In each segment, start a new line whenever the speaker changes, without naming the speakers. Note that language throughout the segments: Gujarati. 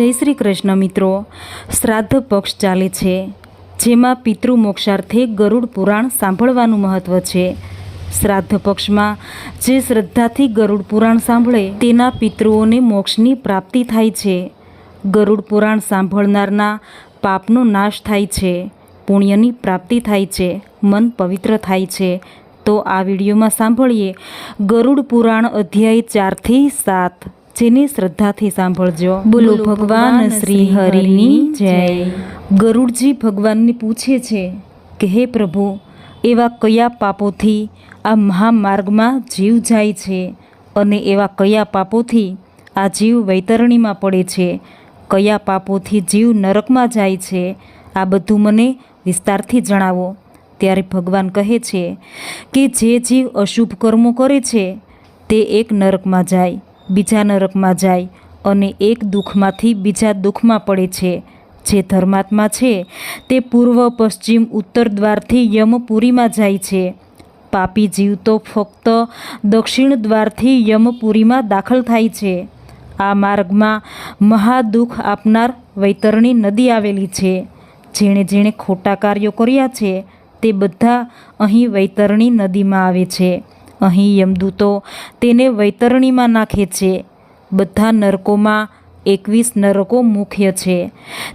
જય શ્રી કૃષ્ણ મિત્રો. શ્રાદ્ધ પક્ષ ચાલે છે, જેમાં પિતૃ મોક્ષાર્થે ગરુડ પુરાણ સાંભળવાનું મહત્વ છે. શ્રાદ્ધ પક્ષમાં જે શ્રદ્ધાથી ગરુડ પુરાણ સાંભળે, તેના પિતૃઓને મોક્ષની પ્રાપ્તિ થાય છે. ગરુડ પુરાણ સાંભળનારના પાપનો નાશ થાય છે, પુણ્યની પ્રાપ્તિ થાય છે, મન પવિત્ર થાય છે. તો આ વિડીયોમાં સાંભળીએ ગરુડ પુરાણ અધ્યાય ચારથી સાત. જેને શ્રદ્ધાથી સાંભળજો. બોલો ભગવાન શ્રી હરિની જય. ગરુડજી ભગવાનને પૂછે છે કે હે પ્રભુ એવા કયા પાપોથી આ મહામાર્ગમાં જીવ જાય છે અને એવા કયા પાપોથી આ જીવ વૈતરણીમાં પડે છે? કયા પાપોથી જીવ નરકમાં જાય છે? આ બધું મને વિસ્તારથી જણાવો. ત્યારે ભગવાન કહે છે કે જે જીવ અશુભ કર્મો કરે છે તે એક નરકમાં જાય. બીજા નરકમાં જાય અને એક દુઃખમાંથી બીજા દુઃખમાં પડે છે. જે ધર્માત્મા છે, તે પૂર્વ, પશ્ચિમ, ઉત્તર દ્વારથી યમપુરીમાં જાય છે. પાપી જીવ તો ફક્ત દક્ષિણ દ્વારથી યમપુરીમાં દાખલ થાય છે. આ માર્ગમાં મહાદુઃખ આપનાર વૈતરણી નદી આવેલી છે. જેણે જેણે ખોટા કાર્યો કર્યા છે, તે બધા અહીં વૈતરણી નદીમાં આવે છે. અહીં યમદૂતો તેને વૈતરણીમાં નાખે છે. બધા નરકોમાં એકવીસ નરકો મુખ્ય છે.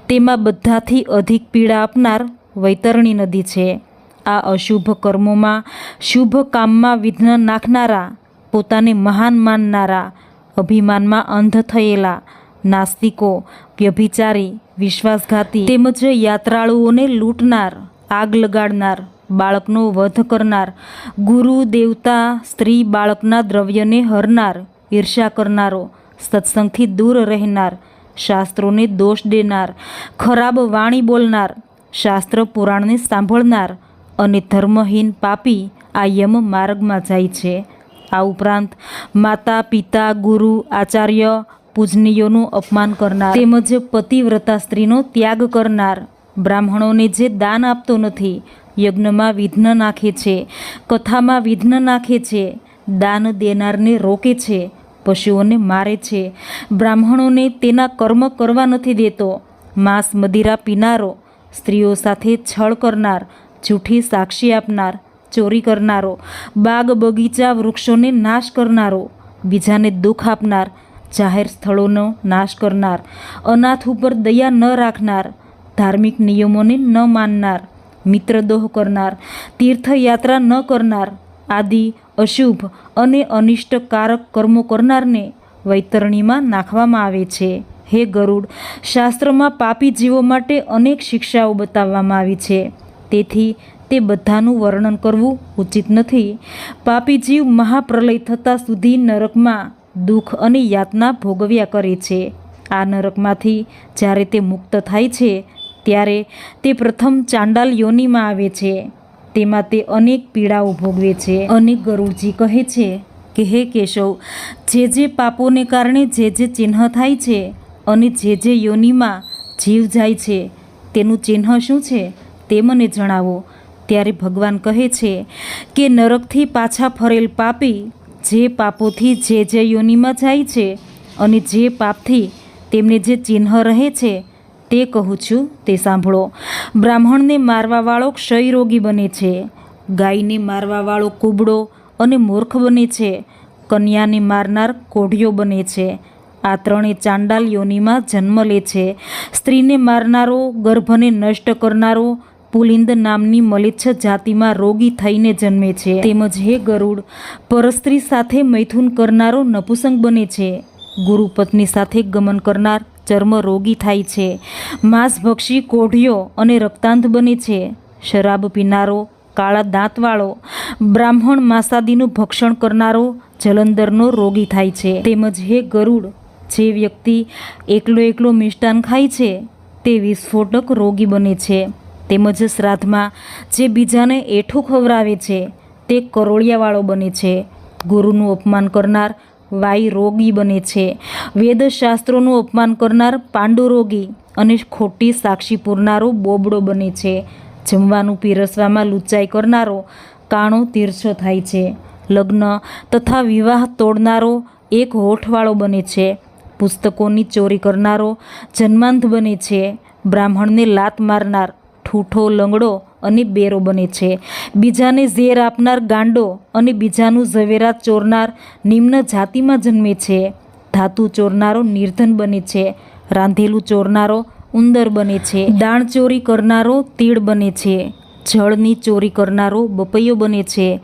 તેમાં બધાથી અધિક પીડા આપનાર વૈતરણી નદી છે. આ અશુભ કર્મોમાં શુભ કામમાં વિઘ્ન નાખનારા, પોતાને મહાન માનનારા, અભિમાનમાં અંધ થયેલા, નાસ્તિકો, વ્યભિચારી, વિશ્વાસઘાતી તેમજ યાત્રાળુઓને લૂંટનાર, આગ લગાડનાર બાળકનો વધ કરનાર. ગુરુ, દેવતા, સ્ત્રી બાળકના દ્રવ્યને હરનાર ઈર્ષા કરનારો, સત્સંગથી દૂર રહેનાર, શાસ્ત્રોને દોષ દેનાર, ખરાબ વાણી બોલનાર, શાસ્ત્ર પુરાણને સાંભળનાર અને ધર્મહીન પાપી આ યમ માર્ગમાં જાય છે. આ ઉપરાંત માતા, પિતા, ગુરુ, આચાર્ય, પૂજનીયોનું અપમાન કરનાર તેમજ પતિવ્રતા સ્ત્રીનો ત્યાગ કરનાર. બ્રાહ્મણોને જે દાન આપતો નથી યજ્ઞમાં વિઘ્ન નાખે છે, કથામાં વિઘ્ન નાખે છે, દાન દેનારને રોકે છે, પશુઓને મારે છે. બ્રાહ્મણોને તેના કર્મ કરવા નથી દેતો. માંસ મદિરા પીનારો, સ્ત્રીઓ સાથે છળ કરનાર, જૂઠી સાક્ષી આપનાર, ચોરી કરનારો, બાગ બગીચા વૃક્ષોને નાશ કરનારો, બીજાને દુઃખ આપનાર, જાહેર સ્થળોનો નાશ કરનાર, અનાથ ઉપર દયા ન રાખનાર, ધાર્મિક નિયમોને ન માનનાર મિત્રદોહ કરનાર, તીર્થયાત્રા ન કરનાર, આદિ, અશુભ અને અનિષ્ટકારક કર્મો કરનારને વૈતરણીમાં નાખવામાં આવે છે. હે ગરુડ, શાસ્ત્રમાં પાપી જીવો માટે અનેક શિક્ષાઓ બતાવવામાં આવી છે. તેથી તે બધાનું વર્ણન કરવું ઉચિત નથી. પાપી જીવ મહાપ્રલય થતાં સુધી નરકમાં દુઃખ અને યાતના ભોગવ્યા કરે છે. આ નરકમાંથી જ્યારે તે મુક્ત થાય છે ત્યારે તે પ્રથમ ચાંડાલ યોનિમાં આવે છે. તેમાં તે અનેક પીડાઓ ભોગવે છે. અને ગરુડજી કહે છે કે, હે કેશવ, જે જે પાપોને કારણે જે જે ચિહ્ન થાય છે અને જે જે યોનિમાં જીવ જાય છે, તેનું ચિહ્ન શું છે તે મને જણાવો. ત્યારે ભગવાન કહે છે કે, નરકથી પાછા ફરેલ પાપી જે પાપોથી જે જે યોનિમાં જાય છે અને જે પાપથી તેમને જે ચિહ્ન રહે છે તે કહું છું, તે સાંભળો. બ્રાહ્મણને મારવાવાળો ક્ષયરોગી બને છે. ગાયને મારવાવાળો કુબડો અને મૂર્ખ બને છે. કન્યાને મારનાર કોઢિયો બને છે. આ ત્રણેય ચાંડાલ યોનિમાં જન્મ લે છે. સ્ત્રીને મારનારો, ગર્ભને નષ્ટ કરનારો, પુલિંદ નામની મલિચ્છ જાતિમાં રોગી થઈને જન્મે છે. તેમજ હે ગરુડ, પરસ્ત્રી સાથે મૈથુન કરનારો નપુસંગ બને છે. ગુરુ પત્ની સાથે ગમન કરનાર ચર્મ રોગી થાય છે. માંસભક્ષી કોઢિયો અને રક્તાંત બને છે. શરાબ પીનારો, કાળા દાંતવાળો, બ્રાહ્મણ માસાદીનું ભક્ષણ કરનારો જલંધરનો રોગી થાય છે. તેમજ હે ગરુડ, જે વ્યક્તિ એકલો એકલો મિષ્ટાન ખાય છે, તે વિસ્ફોટક રોગી બને છે. તેમજ શ્રાદ્ધમાં જે બીજાને એઠું ખવડાવે છે, તે કરોળિયાવાળો બને છે. ગુરુનું અપમાન કરનાર વાઈ રોગી બને છે. વેદશાસ્ત્રોનું અપમાન કરનાર પાંડુ રોગી અને ખોટી સાક્ષી પૂરનારો બોબડો બને છે. જમવાનું પીરસવામાં લૂંચાઈ કરનારો કાણો તીર્છો થાય છે. લગ્ન તથા વિવાહ તોડનારો એક હોઠવાળો બને છે. પુસ્તકોની ચોરી કરનારો જન્માંધ બને છે. બ્રાહ્મણને લાત મારનાર ઠૂઠો લંગડો અને બેરો બને છે. બીજાને ઝેર આપનાર ગાંડો અને બીજાનું ઝવેરાત ચોરનાર નિમ્ન જાતિમાં જન્મે છે. ધાતુ ચોરનારો નિર્ધન બને છે. રાંધેલું ચોરનારો ઉંદર બને છે. દાણ ચોરી કરનારો તીડ બને છે. જળની ચોરી કરનારો બપૈયો બને છે.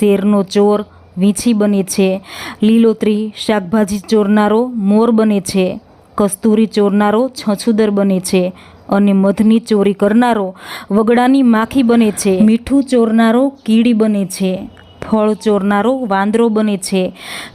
શેરનો ચોર વીંછી બને છે. લીલોતરી શાકભાજી ચોરનારો મોર બને છે. કસ્તુરી ચોરનારો છછુદર બને છે. અને મધની ચોરી કરનારો વગડાની માખી બને છે. મીઠું ચોરનારો કીડી બને છે. ફળ ચોરનારો વાંદરો બને છે.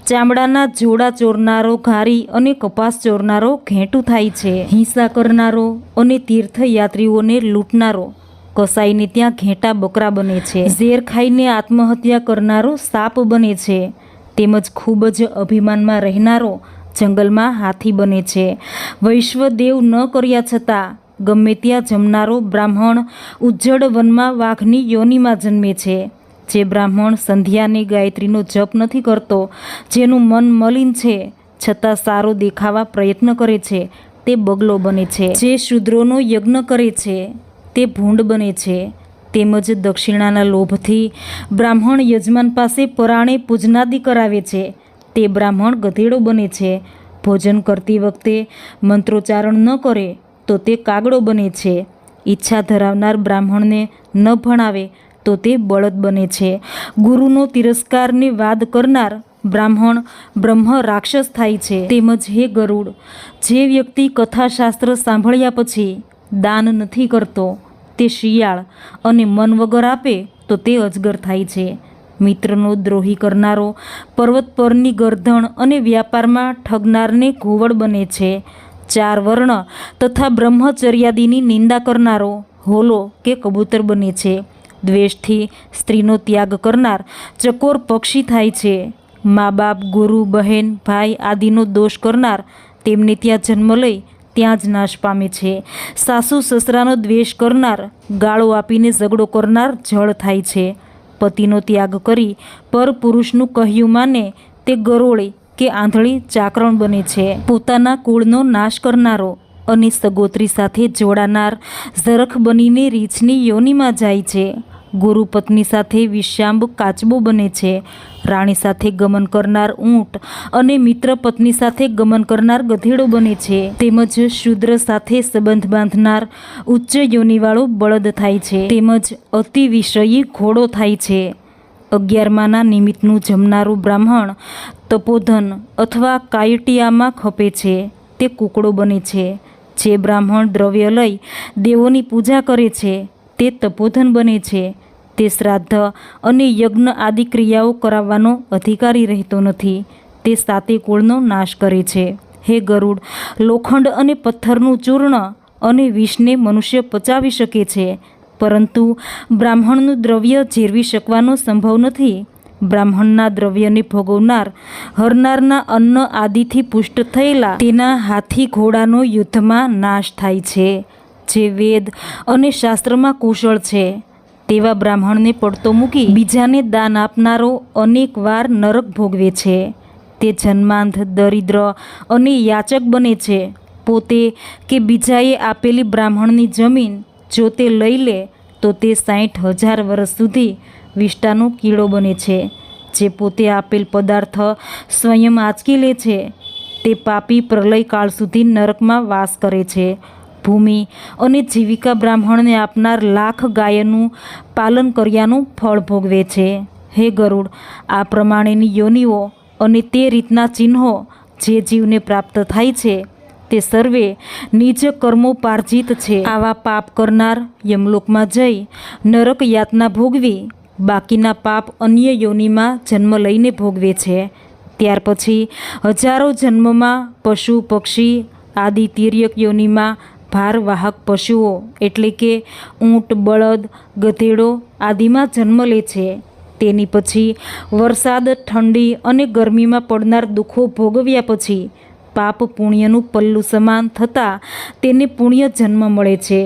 ચામડાના જોડા ચોરનારો ઘારી અને કપાસ ચોરનારો ઘેંટું થાય છે. હિંસા કરનારો અને તીર્થયાત્રીઓને લૂંટનારો કસાઈને ત્યાં ઘેંટા બકરા બને છે. ઝેર ખાઈને આત્મહત્યા કરનારો સાપ બને છે. તેમજ ખૂબ જ અભિમાનમાં રહેનારો જંગલમાં હાથી બને છે. વૈશ્વદેવ ન કર્યા છતાં ગમે ત્યાં જમનારો બ્રાહ્મણ ઉજ્જડ વનમાં વાઘની યોનિમાં જન્મે છે. જે બ્રાહ્મણ સંધ્યાની ગાયત્રીનો જપ નથી કરતો, જેનું મન મલિન છે, છતાં સારો દેખાવા પ્રયત્ન કરે છે, તે બગલો બને છે. જે શૂદ્રોનો યજ્ઞ કરે છે, તે ભૂંડ બને છે. તેમજ દક્ષિણાના લોભથી બ્રાહ્મણ યજમાન પાસે પરાણે પૂજનાદિ કરાવે છે. તે બ્રાહ્મણ ગધેડો બને છે. ભોજન કરતી વખતે મંત્રોચ્ચારણ ન કરે તો તે કાગડો બને છે. ઈચ્છા ધરાવનાર બ્રાહ્મણને ન ભણાવે તો તે બળદ બને છે. ગુરુનો તિરસ્કારને વાદ કરનાર બ્રાહ્મણ બ્રહ્મ રાક્ષસ થાય છે. તેમજ હે ગરુડ, જે વ્યક્તિ કથાશાસ્ત્ર સાંભળ્યા પછી દાન નથી કરતો, તે શિયાળ અને મન વગર આપે તો તે અજગર થાય છે. મિત્રનો દ્રોહી કરનારો પર્વત પરની ગરધણ અને વ્યાપારમાં ઠગનારને ઘોવડ બને છે. ચાર વર્ણ તથા બ્રહ્મચર્યાદિની નિંદા કરનારો હોલો કે કબૂતર બને છે. દ્વેષથી સ્ત્રીનો ત્યાગ કરનાર ચકોર પક્ષી થાય છે. મા બાપ, ગુરુ, બહેન, ભાઈ આદિનો દોષ કરનાર તેમને ત્યાં જન્મ લઈ ત્યાં જ નાશ પામે છે. સાસુ સસરાનો દ્વેષ કરનાર ગાળો આપીને ઝઘડો કરનાર જળ થાય છે. પતિનો ત્યાગ કરી પર પુરુષનું કહ્યું માને તે ગરોળી કે આંધળી ચાકરણ બને છે. પોતાના કુળનો નાશ કરનારો અને સગોત્રી સાથે જોડાનાર ઝરખ બનીને રીછની યોનિમાં જાય છે. ગુરુ પત્ની સાથે વિશ્યાંબ કાચબો બને છે. રાણી સાથે ગમન કરનાર ઊંટ અને મિત્ર પત્ની સાથે ગમન કરનાર ગધેડો બને છે. તેમજ શુદ્ર સાથે સંબંધ બાંધનાર ઉચ્ચ યોનિવાળો બળદ થાય છે. તેમજ અતિ વિષયી ઘોડો થાય છે. અગિયારમાના નિમિત્તનું જમનારું બ્રાહ્મણ તપોધન અથવા કાયટિયામાં ખપે છે. તે કુકડો બને છે. જે બ્રાહ્મણ દ્રવ્ય લઈ દેવોની પૂજા કરે છે, તે તપોધન બને છે. તે શ્રાદ્ધ અને યજ્ઞ આદિ ક્રિયાઓ કરાવવાનો અધિકારી રહેતો નથી. તે સાતે કુળનો નાશ કરે છે. હે ગરુડ, લોખંડ અને પથ્થરનું ચૂર્ણ અને વિષને મનુષ્ય પચાવી શકે છે. પરંતુ બ્રાહ્મણનું દ્રવ્ય ઝેરવી શકવાનો સંભવ નથી. બ્રાહ્મણના દ્રવ્યને ભોગવનાર હરનારના અન્ન આદિથી પુષ્ટ થયેલા તેના હાથી ઘોડાનો યુદ્ધમાં નાશ થાય છે, જે વેદ અને શાસ્ત્રમાં કુશળ છે. તેવા બ્રાહ્મણને પડતો મૂકી બીજાને દાન આપનારો અનેક વાર નરક ભોગવે છે. તે જન્માંધ, દરિદ્ર અને યાચક બને છે. પોતે કે બીજાએ આપેલી બ્રાહ્મણની જમીન જો તે લઈ લે, તો તે સાઠ હજાર વર્ષ સુધી વિષ્ટાનો કીડો બને છે. જે પોતે આપેલ પદાર્થ સ્વયં આંચકી લે છે, તે પાપી પ્રલયકાળ સુધી નરકમાં વાસ કરે છે. ભૂમિ અને જીવિકા બ્રાહ્મણને આપનાર લાખ ગાયનું પાલન કર્યાનું ફળ ભોગવે છે. હે ગરુડ, આ પ્રમાણેની યોનિઓ અને તે રીતના ચિહ્નો જે જીવને પ્રાપ્ત થાય છે તે સર્વે નિજ કર્મો પાર્જિત છે. આવા પાપ કરનાર યમલોકમાં જઈ નરક યાતના ભોગવી બાકીના પાપ અન્ય યોનિમાં જન્મ લઈને ભોગવે છે. ત્યાર પછી હજારો જન્મમાં પશુ, પક્ષી, આદિ, તિર્યક યોનિમાં ભારવાહક પશુઓ એટલે કે ઊંટ, બળદ, ગધેડો આદિમાં જન્મ લે છે. તેની પછી વરસાદ, ઠંડી અને ગરમીમાં પડનાર દુઃખો ભોગવ્યા પછી પાપ પુણ્યનું પલ્લું સમાન થતાં તેને પુણ્ય જન્મ મળે છે.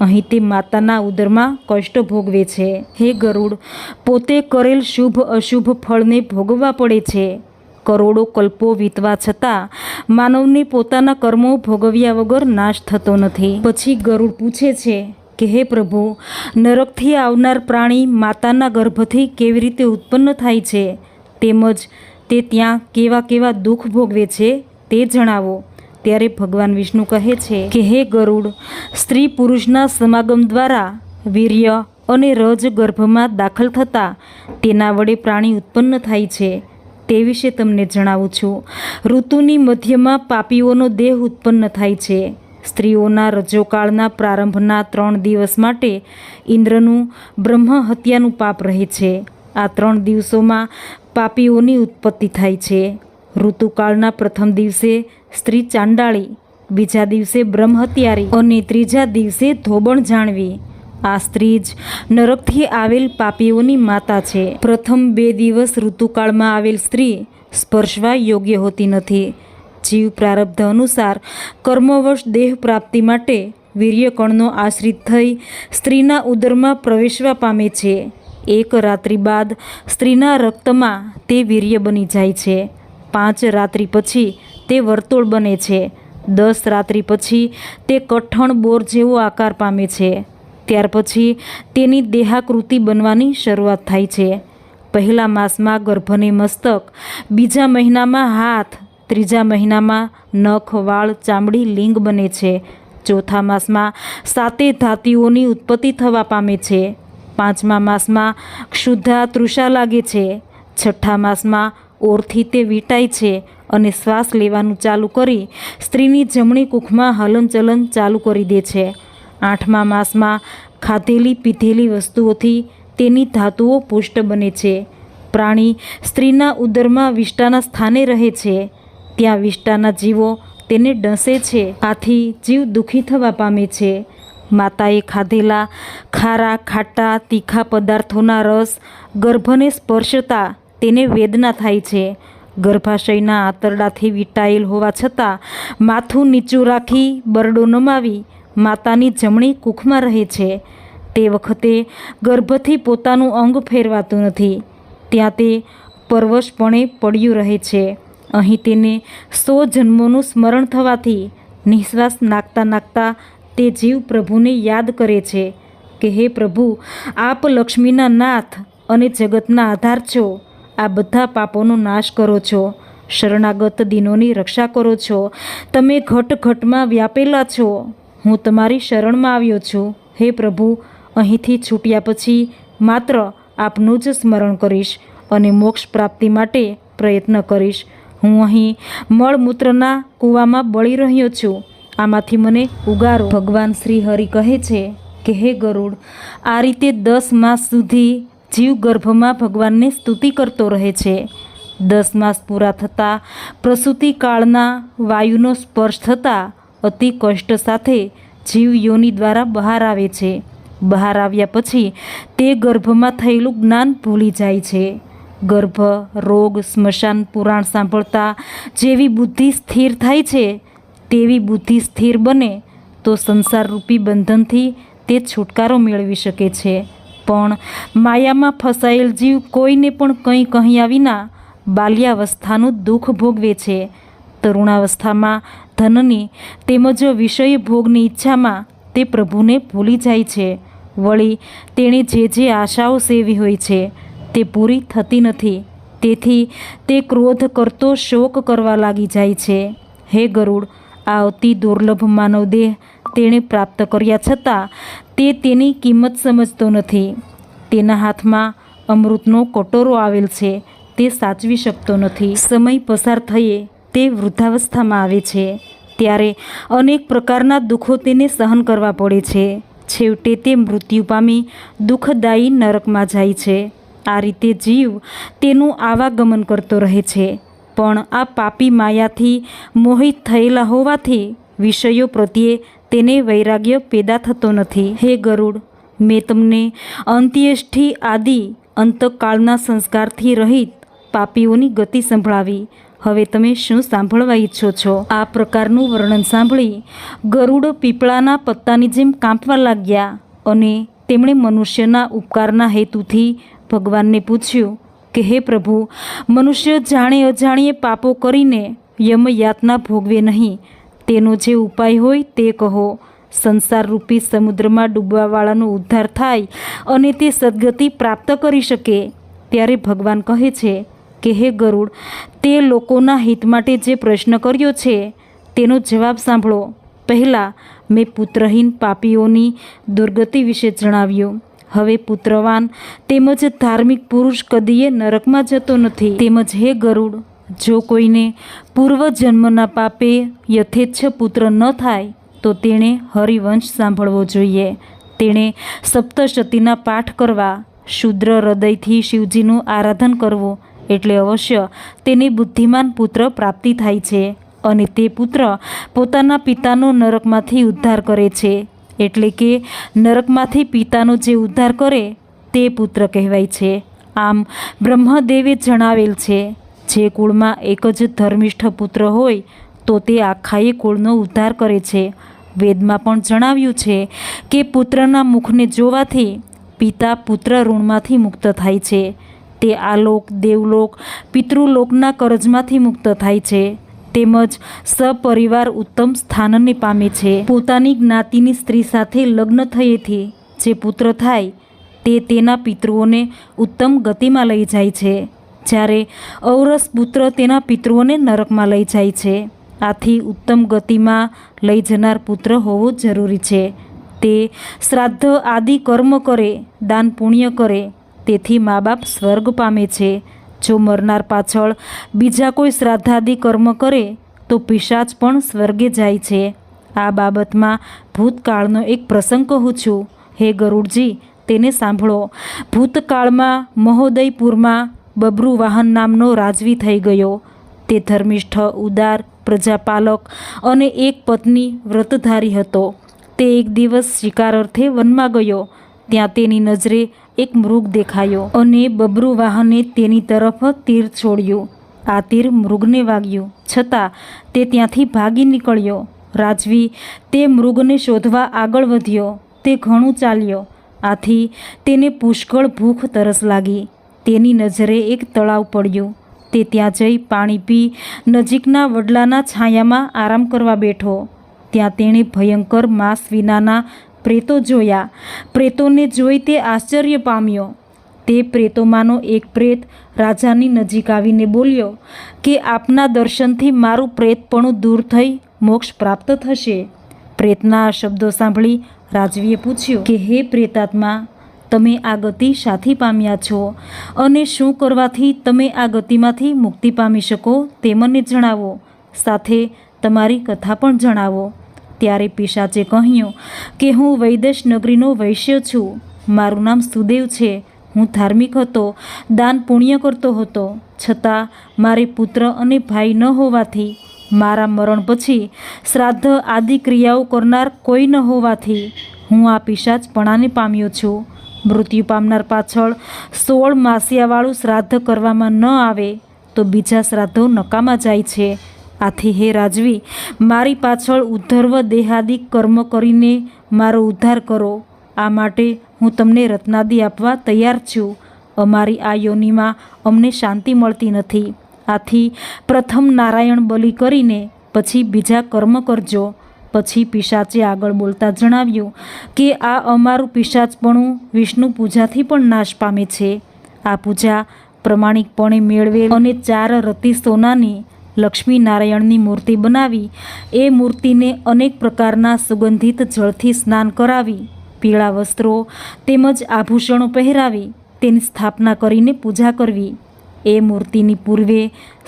અહીં તે માતાના ઉદરમાં કષ્ટ ભોગવે છે. હે ગરુડ, પોતે કરેલ શુભ અશુભ ફળને ભોગવવા પડે છે. કરોડો કલ્પો વીતવા છતાં માનવને પોતાના કર્મો ભોગવ્યા વગર નાશ થતો નથી. પછી ગરુડ પૂછે છે કે, હે પ્રભુ, નરકથી આવનાર પ્રાણી માતાના ગર્ભથી કેવી રીતે ઉત્પન્ન થાય છે? તેમજ તે ત્યાં કેવા કેવા દુઃખ ભોગવે છે? તે જણાવો. ત્યારે ભગવાન વિષ્ણુ કહે છે કે, હે ગરુડ, સ્ત્રી પુરુષના સમાગમ દ્વારા વીર્ય અને રજ ગર્ભમાં દાખલ થતાં તેના વડે પ્રાણી ઉત્પન્ન થાય છે. તે વિશે તમને જણાવું છું. ઋતુની મધ્યમાં પાપીઓનો દેહ ઉત્પન્ન થાય છે. સ્ત્રીઓના રજોકાળના પ્રારંભના ત્રણ દિવસ માટે ઇન્દ્રનું બ્રહ્મ હત્યાનું પાપ રહે છે. આ ત્રણ દિવસોમાં પાપીઓની ઉત્પત્તિ થાય છે. ઋતુકાળના પ્રથમ દિવસે સ્ત્રી ચાંડાળી, બીજા દિવસે બ્રહ્મહત્યારી અને ત્રીજા દિવસે ધોબણ જાણવી. આ સ્ત્રી જ નરકથી આવેલ પાપીઓની માતા છે. પ્રથમ બે દિવસ ઋતુકાળમાં આવેલ સ્ત્રી સ્પર્શવા યોગ્ય હોતી નથી. જીવ પ્રારબ્ધ અનુસાર કર્મવશ દેહ પ્રાપ્તિ માટે વીર્યકણનો આશ્રિત થઈ સ્ત્રીના ઉદરમાં પ્રવેશવા પામે છે. એક રાત્રિ બાદ સ્ત્રીના રક્તમાં તે વીર્ય બની જાય છે. પાંચ રાત્રિ પછી તે વર્તુળ બને છે. દસ રાત્રિ પછી તે કઠણ બોર જેવો આકાર પામે છે. ત્યાર પછી તેની દેહાકૃતિ બનવાની શરૂઆત થાય છે. પહેલા માસમાં ગર્ભને મસ્તક, બીજા મહિનામાં હાથ, ત્રીજા મહિનામાં નખ, વાળ, ચામડી, લિંગ બને છે. ચોથા માસમાં સાતે ધાતીઓની ઉત્પત્તિ થવા પામે છે. પાંચમા માસમાં ક્ષુદ્ધા તૃષા લાગે છે. છઠ્ઠા માસમાં ઓરથી તે વીંટાય છે અને શ્વાસ લેવાનું ચાલુ કરી સ્ત્રીની જમણી કુખમાં હલનચલન ચાલુ કરી દે છે. આઠમા માસમાં ખાધેલી પીધેલી વસ્તુઓથી તેની ધાતુઓ પુષ્ટ બને છે. પ્રાણી સ્ત્રીના ઉદરમાં વિષ્ટાના સ્થાને રહે છે. ત્યાં વિષ્ટાના જીવો તેને ડસે છે. આથી જીવ દુઃખી થવા પામે છે. માતાએ ખાધેલા ખારા, ખાટા, તીખા પદાર્થોના રસ, ગર્ભને સ્પર્શતા તેને વેદના થાય છે. ગર્ભાશયના આંતરડાથી વીંટાયેલ હોવા છતાં માથું નીચું રાખી બરડો નમાવી માતાની જમણી કુખમાં રહે છે. તે વખતે ગર્ભથી પોતાનું અંગ ફેરવાતું નથી. ત્યાં તે પરવશપણે પડ્યું રહે છે. અહીં તેને સો જન્મોનું સ્મરણ થવાથી નિશ્વાસ નાખતા નાખતા તે જીવ પ્રભુને યાદ કરે છે કે, હે પ્રભુ, આપ લક્ષ્મીના નાથ અને જગતના આધાર છો. આ બધા પાપોનો નાશ કરો છો. શરણાગત દિનોની રક્ષા કરો છો. તમે ઘટ ઘટમાં વ્યાપેલા છો. હું તમારી શરણમાં આવ્યો છું. હે પ્રભુ, અહીંથી છૂટ્યા પછી માત્ર આપનું જ સ્મરણ કરીશ અને મોક્ષ પ્રાપ્તિ માટે પ્રયત્ન કરીશ. હું અહીં મળમૂત્રના કૂવામાં બળી રહ્યો છું. આમાંથી મને ઉગારો. ભગવાન શ્રી હરિ કહે છે કે, હે ગરુડ, આ રીતે દસ માસ સુધી જીવ ગર્ભમાં ભગવાનને સ્તુતિ કરતો રહે છે. દસ માસ પૂરા થતાં પ્રસૂતિ કાળના વાયુનો સ્પર્શ થતાં અતિ કષ્ટ સાથે જીવ યોની દ્વારા બહાર આવે છે. બહાર આવ્યા પછી તે ગર્ભમાં થયેલું જ્ઞાન ભૂલી જાય છે. ગર્ભ, રોગ, સ્મશાન પુરાણ સાંભળતા જેવી બુદ્ધિ સ્થિર થાય છે, તેવી બુદ્ધિ સ્થિર બને તો સંસારરૂપી બંધનથી તે છુટકારો મેળવી શકે છે. પણ માયામાં ફસાયેલ જીવ કોઈને પણ કંઈ કહ્યા વિના બાલ્યાવસ્થાનું દુઃખ ભોગવે છે. તરુણાવસ્થામાં ધનની તેમજ વિષય ભોગની ઈચ્છામાં તે પ્રભુને ભૂલી જાય છે. વળી તેણે જે જે આશાઓ સેવી હોય છે, તે પૂરી થતી નથી. તેથી તે ક્રોધ કરતો શોક કરવા લાગી જાય છે. હે ગરુડ, આ અતિ દુર્લભ માનવદેહ તેણે પ્રાપ્ત કર્યા છતાં તે તેની કિંમત સમજતો નથી. તેના હાથમાં અમૃતનો કટોરો આવેલ છે, તે સાચવી શકતો નથી. સમય પસાર થયે, તે વૃદ્ધાવસ્થામાં આવે છે. ત્યારે અનેક પ્રકારના દુઃખો તેને સહન કરવા પડે છે. છેવટે તે મૃત્યુ પામી દુઃખદાયી નરકમાં જાય છે. આ રીતે જીવ તેનું આવાગમન કરતો રહે છે. પણ આ પાપી માયાથી મોહિત થયેલા હોવાથી વિષયો પ્રત્યે તેને વૈરાગ્ય પેદા થતો નથી. હે ગરુડ, મેં તમને અંત્યેષ્ઠી આદિ અંતકાળના સંસ્કારથી રહિત પાપીઓની ગતિ સંભળાવી. હવે તમે શું સાંભળવા ઈચ્છો છો? આ પ્રકારનું વર્ણન સાંભળી ગરુડ પીપળાના પત્તાની જેમ કાંપવા લાગ્યા અને તેમણે મનુષ્યના ઉપકારના હેતુથી ભગવાનને પૂછ્યું કે, હે પ્રભુ, મનુષ્ય જાણે અજાણીએ પાપો કરીને યમયાતના ભોગવે નહીં. તેનો જે ઉપાય હોય તે કહો. સંસારરૂપી સમુદ્રમાં ડૂબવાવાળાનો ઉદ્ધાર થાય અને તે સદગતિ પ્રાપ્ત કરી શકે. ત્યારે ભગવાન કહે છે કે, હે ગરુડ, તે લોકોના હિત માટે જે પ્રશ્ન કર્યો છે, તેનો જવાબ સાંભળો. પહેલાં મેં પુત્રહીન પાપીઓની દુર્ગતિ વિશે જણાવ્યું. હવે પુત્રવાન તેમજ ધાર્મિક પુરુષ કદીએ નરકમાં જતો નથી. તેમજ, હે ગરુડ જો કોઈને પૂર્વજન્મના પાપે યથેચ્છ પુત્ર ન થાય, તો તેણે હરિવંશ સાંભળવો જોઈએ. તેણે સપ્તશતીના પાઠ કરવા, શુદ્ર હૃદયથી શિવજીનું આરાધન કરવું એટલે અવશ્ય તેને બુદ્ધિમાન પુત્ર પ્રાપ્તિ થાય છે અને તે પુત્ર પોતાના પિતાનો નરકમાંથી ઉદ્ધાર કરે છે. એટલે કે નરકમાંથી પિતાનો જે ઉદ્ધાર કરે, તે પુત્ર કહેવાય છે. આમ બ્રહ્મદેવે જણાવેલ છે જે કુળમાં એક જ ધર્મિષ્ઠ પુત્ર હોય, તો તે આખાએ કુળનો ઉદ્ધાર કરે છે. વેદમાં પણ જણાવ્યું છે કે પુત્રના મુખને જોવાથી પિતા પુત્ર ઋણમાંથી મુક્ત થાય છે. તે આલોક, દેવલોક, પિતૃલોકના કરજમાંથી મુક્ત થાય છે. તેમજ સપરિવાર ઉત્તમ સ્થાનને પામે છે. પોતાની જ્ઞાતિની સ્ત્રી સાથે લગ્ન થયેથી જે પુત્ર થાય, તે તેના પિતૃઓને ઉત્તમ ગતિમાં લઈ જાય છે. જ્યારે ઔરસ પુત્ર તેના પિતૃઓને નરકમાં લઈ જાય છે. આથી ઉત્તમ ગતિમાં લઈ જનાર પુત્ર હોવો જરૂરી છે. તે શ્રાદ્ધ આદિ કર્મ કરે, દાન પુણ્ય કરે, તેથી મા બાપ સ્વર્ગ પામે છે. જો મરનાર પાછળ બીજા કોઈ શ્રાદ્ધાદિ કર્મ કરે, તો પિશાચ પણ સ્વર્ગે જાય છે. આ બાબતમાં ભૂતકાળનો એક પ્રસંગ કહું છું. હે ગરુડજી, તેને સાંભળો. ભૂતકાળમાં મહોદયપુરમાં બબરુ વાહન નામનો રાજવી થઈ ગયો. તે ધર્મિષ્ઠ, ઉદાર, પ્રજાપાલક અને એક પત્ની વ્રતધારી હતો. તે એક દિવસ શિકાર અર્થે વનમાં ગયો. ત્યાં તેની નજરે એક મૃગ દેખાયો અને બબરુ વાહને તેની તરફ તીર છોડ્યું. આ તીર મૃગને વાગ્યું. છતાં તે ત્યાંથી ભાગી નીકળ્યો. રાજવી તે મૃગને શોધવા આગળ વધ્યો. તે ઘણું ચાલ્યો. આથી તેને પુષ્કળ ભૂખ તરસ લાગી. તેની નજરે એક તળાવ પડ્યું. તે ત્યાં જઈ પાણી પી નજીકના વડલાના છાયામાં આરામ કરવા બેઠો. ત્યાં તેણે ભયંકર માંસ વિનાના પ્રેતો જોયા. પ્રેતોને જોઈ તે આશ્ચર્ય પામ્યો. તે પ્રેતોમાંનો એક પ્રેત રાજાની નજીક આવીને બોલ્યો કે આપના દર્શનથી મારું પ્રેતપણું દૂર થઈ મોક્ષ પ્રાપ્ત થશે. પ્રેતના આ શબ્દો સાંભળી રાજવીએ પૂછ્યું કે, હે પ્રેતાત્મા તમે આ ગતિ શાથી પામ્યા છો? અને શું કરવાથી તમે આ ગતિમાંથી મુક્તિ પામી શકો તે મને જણાવો. સાથે તમારી કથા પણ જણાવો. ત્યારે પિશાચે કહ્યું, કે હું વૈદેશ નગરીનો વૈશ્ય છું. મારું નામ સુદેવ છે. હું ધાર્મિક હતો. દાન પુણ્ય કરતો હતો. છતાં મારે પુત્ર અને ભાઈ ન હોવાથી, મારા મરણ પછી શ્રાદ્ધ આદિ ક્રિયાઓ કરનાર કોઈ ન હોવાથી હું આ પિશાચપણાને પામ્યો છું. મૃત્યુ પામનાર પાછળ સોળ માસિયાવાળું શ્રાદ્ધ કરવામાં ન આવે તો બીજા શ્રાદ્ધો નકામાં જાય છે. આથી હે રાજવી, મારી પાછળ ઉદ્ધર્વ દેહાદિક કર્મ કરીને મારો ઉદ્ધાર કરો. આ માટે હું તમને રત્નાદિ આપવા તૈયાર છું. અમારી આ યોનિમાં અમને શાંતિ મળતી નથી. આથી પ્રથમ નારાયણ બલિ કરીને પછી બીજા કર્મ કરજો. પછી પિશાચે આગળ બોલતા જણાવ્યું કે આ અમારું પિશાચપણું વિષ્ણુ પૂજાથી પણ નાશ પામે છે. આ પૂજા પ્રમાણિકપણે મેળવે અને ચાર રતિ સોનાની લક્ષ્મી નારાયણની મૂર્તિ બનાવી. એ મૂર્તિને અનેક પ્રકારના સુગંધિત જળથી સ્નાન કરાવી. પીળા વસ્ત્રો તેમજ આભૂષણો પહેરાવી, તેની સ્થાપના કરીને પૂજા કરવી. એ મૂર્તિની પૂર્વે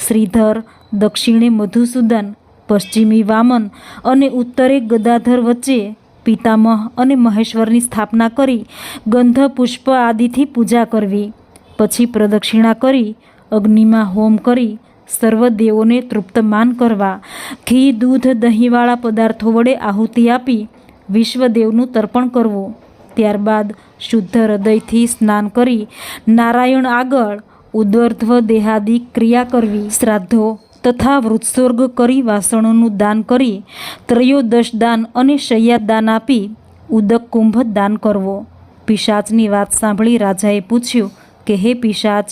શ્રીધર, દક્ષિણે મધુસૂદન પશ્ચિમી વામન અને ઉત્તરે ગદાધર વચ્ચે પિતામહ અને મહેશ્વરની સ્થાપના કરી ગંધ પુષ્પ આદિથી પૂજા કરવી. પછી પ્રદક્ષિણા કરી, અગ્નિમાં હોમ કરી, સર્વ દેવોને તૃપ્તમાન કરવા, ઘી, દૂધ, દહીંવાળા પદાર્થો વડે આહુતિ આપી, વિશ્વદેવનું તર્પણ કરવું. ત્યારબાદ શુદ્ધ હૃદયથી સ્નાન કરી, નારાયણ આગળ ઉદ્વર્ધ્વ દેહાદિક ક્રિયા કરવી. શ્રાદ્ધો તથા વૃત્સર્ગ કરી વાસણોનું દાન કરી, ત્રયોદશ દાન અને દાન આપી ઉદક કુંભ દાન કરવો. પિશાચની વાત સાંભળી રાજાએ પૂછ્યું કે, હે પિશાચ,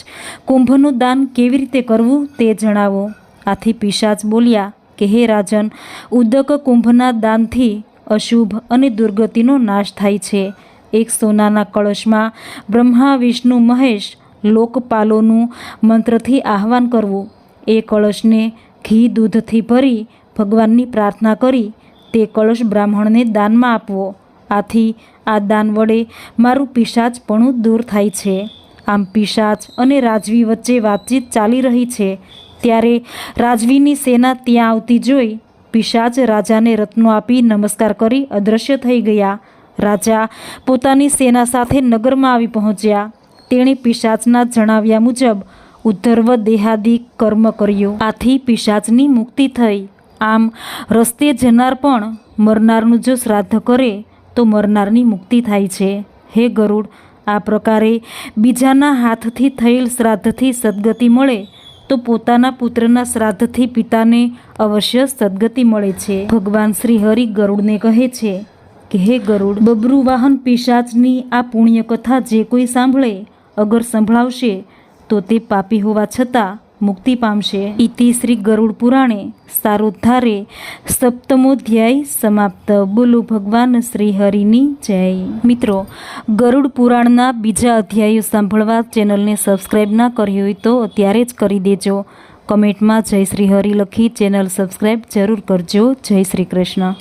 કુંભનું દાન કેવી રીતે કરવું તે જણાવો. આથી પિશાચ બોલ્યા કે, હે રાજન, ઉદક કુંભના દાનથી અશુભ અને દુર્ગતિનો નાશ થાય છે. એક સોનાના કળશમાં બ્રહ્મા, વિષ્ણુ, મહેશ લોકપાલોનું મંત્રથી આહવાન કરવું. એ કળશને ઘી દૂધથી ભરી ભગવાનની પ્રાર્થના કરી તે કળશ બ્રાહ્મણને દાનમાં આપવો. આથી આ દાન વડે મારું પિશાચપણું દૂર થાય છે. આમ પિશાચ અને રાજવી વચ્ચે વાતચીત ચાલી રહી છે. ત્યારે રાજવીની સેના ત્યાં આવતી જોઈ પિશાચ રાજાને રત્નો આપી નમસ્કાર કરી અદૃશ્ય થઈ ગયા. રાજા પોતાની સેના સાથે નગરમાં આવી પહોંચ્યા. તેણે પિશાચના જણાવ્યા મુજબ ઉદ્ધર્વ દેહાદિ કર્મ કર્યો. આથી પિશાચની મુક્તિ થઈ. આમ રસ્તે જનાર પણ મરનારનું જો શ્રાદ્ધ કરે, તો મરનારની મુક્તિ થાય છે. હે ગરુડ, આ પ્રકારે બીજાના હાથથી થયેલ શ્રાદ્ધથી સદગતિ મળે, તો પોતાના પુત્રના શ્રાદ્ધથી પિતાને અવશ્ય સદગતિ મળે છે. ભગવાન શ્રી હરિ ગરુડને કહે છે કે, હે ગરુડ બબ્રુવાહન પિશાચની આ પુણ્યકથા જે કોઈ સાંભળે, અગર સંભળાવશે તો તે પાપી હોવા છતાં મુક્તિ પામશે. ઇતિ શ્રી ગરુડ પુરાણે સારોદ્ધારે સપ્તમોધ્યાય સમાપ્ત. બોલો ભગવાન શ્રી હરિની જય. મિત્રો, ગરુડ પુરાણના બીજા અધ્યાયો સાંભળવા ચેનલને સબસ્ક્રાઈબ ના કરી હોય તો અત્યારે જ કરી દેજો. કમેન્ટમાં જય શ્રી હરિ લખી ચેનલ સબસ્ક્રાઈબ જરૂર કરજો. જય શ્રી કૃષ્ણ.